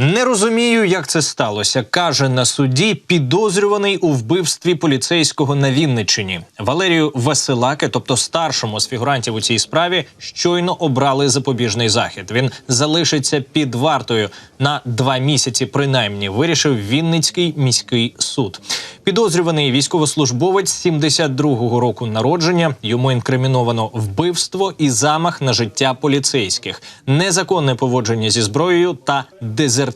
Не розумію, як це сталося. каже на суді підозрюваний у вбивстві поліцейського на Вінниччині. Валерію Василаке, тобто старшому з фігурантів у цій справі, щойно обрали запобіжний захід. Він залишиться під вартою на два місяці. Принаймні, вирішив Вінницький міський суд. Підозрюваний військовослужбовець 72-го року народження. Йому інкриміновано вбивство і замах на життя поліцейських, незаконне поводження зі зброєю та дезертирство.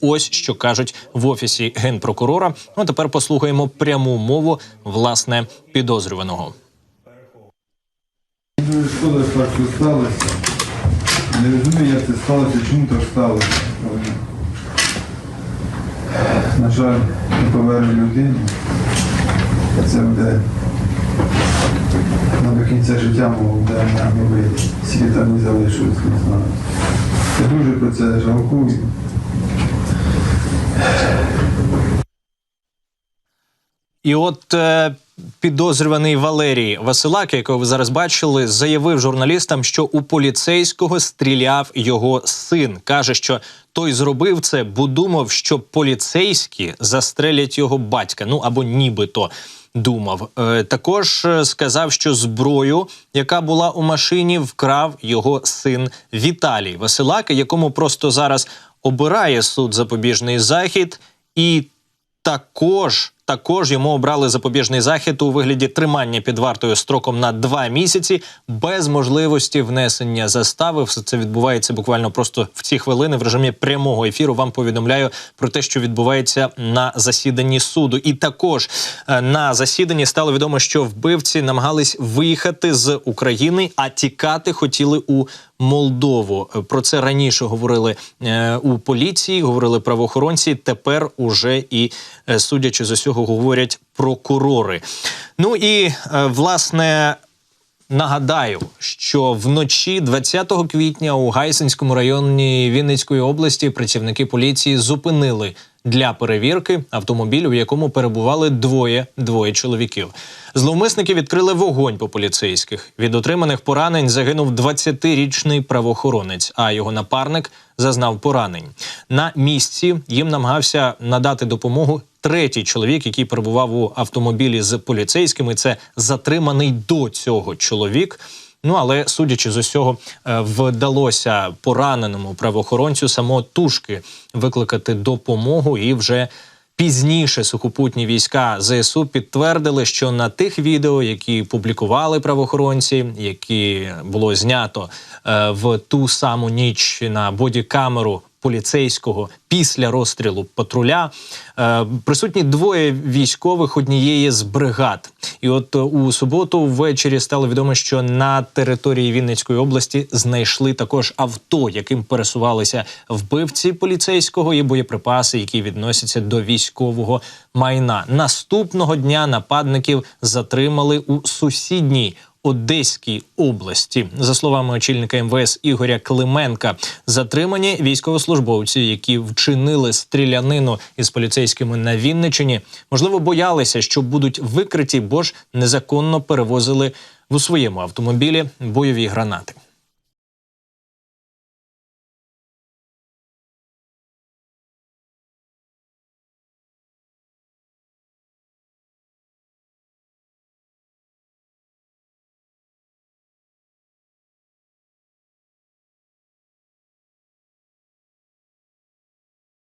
Ось що кажуть в офісі генпрокурора. Ну тепер послухаємо пряму мову власне підозрюваного. Дуже шкода, що сталося. Не розумію, як це сталося, чому так сталося. На жаль, не поверну людину. Це буде ну, до кінця життя мого буде не вийде. Скільки не залишилось, знаю. Я дуже про це жалкую. І от е, підозрюваний Валерій Василак, якого ви зараз бачили, заявив журналістам, що у поліцейського стріляв його син. каже, що той зробив це, бо думав, що поліцейські застрелять його батька. Ну або нібито. Думав Е, також е, сказав, що зброю, яка була у машині, вкрав його син Віталій Василак, якому просто зараз обирає суд запобіжний захід, і також, також йому обрали запобіжний захід у вигляді тримання під вартою строком на два місяці без можливості внесення застави. Все це відбувається буквально просто в ці хвилини в режимі прямого ефіру. Вам повідомляю про те, що відбувається на засіданні суду. І також е, на засіданні стало відомо, що вбивці намагались виїхати з України, а тікати хотіли у Молдову. Про це раніше говорили е, у поліції, говорили правоохоронці. Тепер уже і е, судячи з усього, говорять прокурори. Ну і е, власне. Нагадаю, що вночі 20 квітня у Гайсинському районі Вінницької області працівники поліції зупинили для перевірки автомобіль, у якому перебували двоє двоє чоловіків. Зловмисники відкрили вогонь по поліцейських. Від отриманих поранень загинув 20-річний правоохоронець, а його напарник зазнав поранень. На місці їм намагався надати допомогу третій чоловік, який перебував у автомобілі з поліцейськими. Це затриманий до цього чоловік. Ну але судячи з усього, е, вдалося пораненому правоохоронцю самотужки викликати допомогу і вже. Пізніше сухопутні війська ЗСУ підтвердили, що на тих відео, які публікували правоохоронці, які було знято е, в ту саму ніч на бодікамеру поліцейського після розстрілу патруля, е, присутні двоє військових однієї з бригад. І от е, у суботу ввечері стало відомо, що на території Вінницької області знайшли також авто, яким пересувалися вбивці поліцейського і боєприпаси, які відносяться до військового майна. Наступного дня нападників затримали у сусідній. Одеській області, за словами очільника МВС Ігоря Клименка, затримані військовослужбовці, які вчинили стрілянину із поліцейськими на Вінничині, можливо, боялися, що будуть викриті, бо ж незаконно перевозили в у своєму автомобілі бойові гранати.